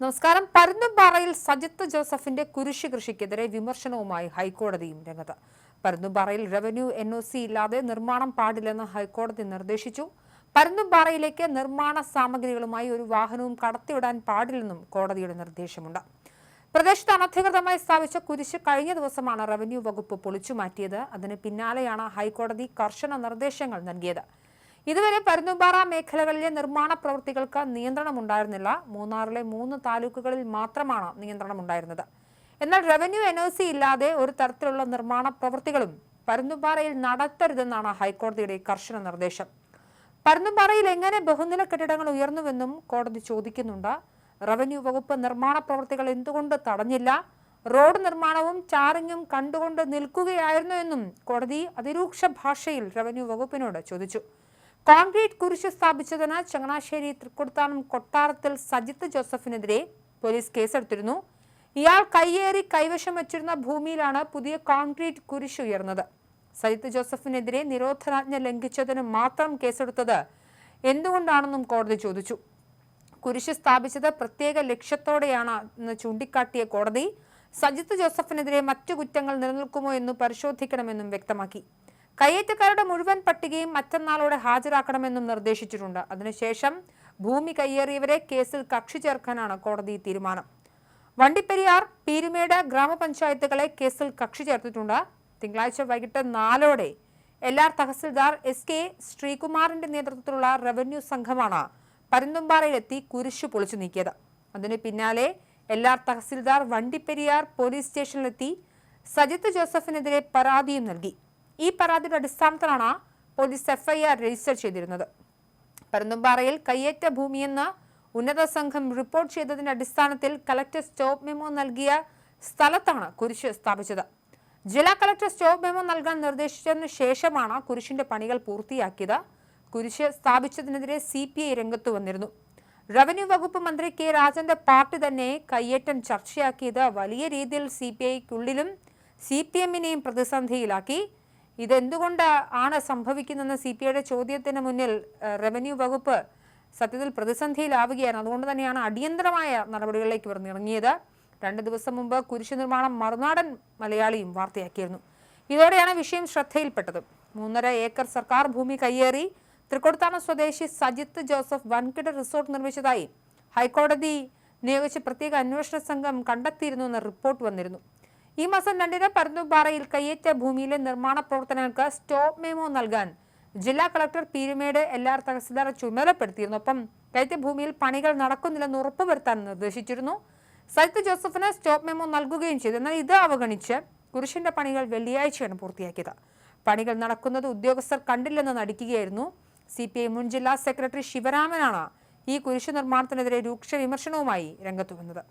നമസ്കാരം. പരുന്തുംപാറയിൽ സജിത്ത് ജോസഫിന്റെ കുരിശ് കൃഷിക്കെതിരെ വിമർശനവുമായി ഹൈക്കോടതിയും രംഗത്ത്. പരുന്തുംപാറയിൽ റവന്യൂ എൻ ഒ സി ഇല്ലാതെ നിർമ്മാണം പാടില്ലെന്ന് ഹൈക്കോടതി നിർദ്ദേശിച്ചു. പരുന്തുംപാറയിലേക്ക് നിർമ്മാണ സാമഗ്രികളുമായി ഒരു വാഹനവും കടത്തിവിടാൻ പാടില്ലെന്നും കോടതിയുടെ നിർദ്ദേശമുണ്ട്. പ്രദേശത്ത് അനധികൃതമായി സ്ഥാപിച്ച കുരിശ് കഴിഞ്ഞ ദിവസമാണ് റവന്യൂ വകുപ്പ് പൊളിച്ചുമാറ്റിയത് അതിന് പിന്നാലെയാണ് ഹൈക്കോടതി കർശന നിർദ്ദേശങ്ങൾ നൽകിയത്. ഇതുവരെ പരുന്നുംപാറ മേഖലകളിലെ നിർമ്മാണ പ്രവൃത്തികൾക്ക് നിയന്ത്രണമുണ്ടായിരുന്നില്ല. മൂന്നാറിലെ മൂന്ന് താലൂക്കുകളിൽ മാത്രമാണ് നിയന്ത്രണമുണ്ടായിരുന്നത്. എന്നാൽ റവന്യൂ എൻ ഇല്ലാതെ ഒരു തരത്തിലുള്ള നിർമ്മാണ പ്രവൃത്തികളും പരുന്നുംപാറയിൽ നടത്തരുതെന്നാണ് ഹൈക്കോടതിയുടെ കർശന നിർദ്ദേശം. പരുന്നുംപാറയിൽ എങ്ങനെ ബഹുനില കെട്ടിടങ്ങൾ ഉയർന്നുവെന്നും കോടതി ചോദിക്കുന്നുണ്ട്. റവന്യൂ വകുപ്പ് നിർമ്മാണ പ്രവൃത്തികൾ എന്തുകൊണ്ട് തടഞ്ഞില്ല? റോഡ് നിർമ്മാണവും ചാറിങ്ങും കണ്ടുകൊണ്ട് നിൽക്കുകയായിരുന്നു എന്നും കോടതി അതിരൂക്ഷ ഭാഷയിൽ റവന്യൂ വകുപ്പിനോട് ചോദിച്ചു. കോൺക്രീറ്റ് കുരിശ് സ്ഥാപിച്ചതിന് ചങ്ങനാശ്ശേരി തൃക്കൊടുത്താനം കൊട്ടാരത്തിൽ സജിത്ത് ജോസഫിനെതിരെ പോലീസ് കേസെടുത്തിരുന്നു. ഇയാൾ കയ്യേറി കൈവശം വച്ചിരുന്ന ഭൂമിയിലാണ് പുതിയ കോൺക്രീറ്റ് കുരിശ് ഉയർന്നത്. സജിത്ത് ജോസഫിനെതിരെ നിരോധനാജ്ഞ ലംഘിച്ചതിന് മാത്രം കേസെടുത്തത് എന്തുകൊണ്ടാണെന്നും കോടതി ചോദിച്ചു. കുരിശ് സ്ഥാപിച്ചത് പ്രത്യേക ലക്ഷ്യത്തോടെയാണ് എന്ന് ചൂണ്ടിക്കാട്ടിയ കോടതി സജിത്ത് ജോസഫിനെതിരെ മറ്റു കുറ്റങ്ങൾ നിലനിൽക്കുമോ എന്ന് പരിശോധിക്കണമെന്നും വ്യക്തമാക്കി. കയ്യേറ്റക്കാരുടെ മുഴുവൻ പട്ടികയും മറ്റന്നാളോടെ ഹാജരാക്കണമെന്നും നിർദ്ദേശിച്ചിട്ടുണ്ട്. അതിനുശേഷം ഭൂമി കയ്യേറിയവരെ കേസിൽ കക്ഷി ചേർക്കാനാണ് കോടതി തീരുമാനം. വണ്ടിപ്പെരിയാർ പീരുമേട് ഗ്രാമപഞ്ചായത്തുകളെ കേസിൽ കക്ഷി ചേർത്തിട്ടുണ്ട്. തിങ്കളാഴ്ച വൈകിട്ട് നാലോടെ എല്ലാ തഹസിൽദാർ എസ് കെ ശ്രീകുമാറിന്റെ നേതൃത്വത്തിലുള്ള റവന്യൂ സംഘമാണ് പരുന്തുംപാറയിലെത്തി കുരിശു പൊളിച്ചു നീക്കിയത്. അതിന് പിന്നാലെ എല്ലാ തഹസിൽദാർ വണ്ടിപ്പെരിയാർ പോലീസ് സ്റ്റേഷനിലെത്തി സജിത്ത് ജോസഫിനെതിരെ പരാതിയും നൽകി. ഈ പരാതിയുടെ അടിസ്ഥാനത്തിലാണ് പോലീസ് എഫ്ഐആർ രജിസ്റ്റർ ചെയ്തിരുന്നത്. പരന്തുംപാറയിൽ കയ്യേറ്റ ഭൂമിയെന്ന് ഉന്നത സംഘം റിപ്പോർട്ട് ചെയ്തതിന്റെ അടിസ്ഥാനത്തിൽ കലക്ടർ സ്റ്റോപ്പ് മെമ്മോ നൽകിയ സ്ഥലത്താണ് കുരിശ് സ്ഥാപിച്ചത്. ജില്ലാ കലക്ടർ സ്റ്റോപ്പ് മെമ്മോ നൽകാൻ നിർദ്ദേശിച്ചതിനു ശേഷമാണ് കുരിശിന്റെ പണികൾ പൂർത്തിയാക്കിയത്. കുരിശ് സ്ഥാപിച്ചതിനെതിരെ സി പി ഐ രംഗത്ത് വന്നിരുന്നു. റവന്യൂ വകുപ്പ് മന്ത്രി കെ രാജന്റെ പാർട്ടി തന്നെ കയ്യേറ്റം ചർച്ചയാക്കിയത് വലിയ രീതിയിൽ സി പി ഐക്കുള്ളിലും സി പി എമ്മിനെയും പ്രതിസന്ധിയിലാക്കി. ഇതെന്തുകൊണ്ട് ആണ് സംഭവിക്കുന്നതെന്ന് സി പി ഐയുടെ ചോദ്യത്തിന് മുന്നിൽ റവന്യൂ വകുപ്പ് സത്യത്തിൽ പ്രതിസന്ധിയിലാവുകയാണ്. അതുകൊണ്ട് തന്നെയാണ് അടിയന്തരമായ നടപടികളിലേക്ക് ഇവർ ഇറങ്ങിയത് രണ്ട് ദിവസം മുമ്പ് കുരിശു നിർമ്മാണം മറുനാടൻ മലയാളിയും വാർത്തയാക്കിയിരുന്നു. ഇതോടെയാണ് വിഷയം ശ്രദ്ധയിൽപ്പെട്ടത്. മൂന്നര ഏക്കർ സർക്കാർ ഭൂമി കയ്യേറി തൃക്കൊടുത്താനം സ്വദേശി സജിത്ത് ജോസഫ് വൻകിട റിസോർട്ട് നിർമ്മിച്ചതായി ഹൈക്കോടതി നിയോഗിച്ച പ്രത്യേക അന്വേഷണ സംഘം കണ്ടെത്തിയിരുന്നു എന്ന റിപ്പോർട്ട് വന്നിരുന്നു. ഈ മാസം രണ്ടിന് പരന്തുംപാറയിൽ കയ്യേറ്റ ഭൂമിയിലെ നിർമ്മാണ പ്രവർത്തനങ്ങൾക്ക് സ്റ്റോപ്പ് മെമോ നൽകാൻ ജില്ലാ കളക്ടർ പീരുമേട് എല്ലാർ തഹസിൽദാർ ചുമതലപ്പെടുത്തിയിരുന്നു. ഒപ്പം കയ്യേറ്റ ഭൂമിയിൽ പണികൾ നടക്കുന്നില്ലെന്ന് ഉറപ്പുവരുത്താൻ നിർദ്ദേശിച്ചിരുന്നു. സൈത്ത് ജോസഫിന് സ്റ്റോപ്പ് മെമോ നൽകുകയും ചെയ്തു. എന്നാൽ ഇത് അവഗണിച്ച് കുരിശിന്റെ പണികൾ വെള്ളിയാഴ്ചയാണ് പൂർത്തിയാക്കിയത്. പണികൾ നടക്കുന്നത് ഉദ്യോഗസ്ഥർ കണ്ടില്ലെന്ന് നടിക്കുകയായിരുന്നു. സി പി ഐ മുൻ ജില്ലാ സെക്രട്ടറി ശിവരാമനാണ് ഈ കുരിശു നിർമ്മാണത്തിനെതിരെ രൂക്ഷ വിമർശനവുമായി രംഗത്തു വന്നത്.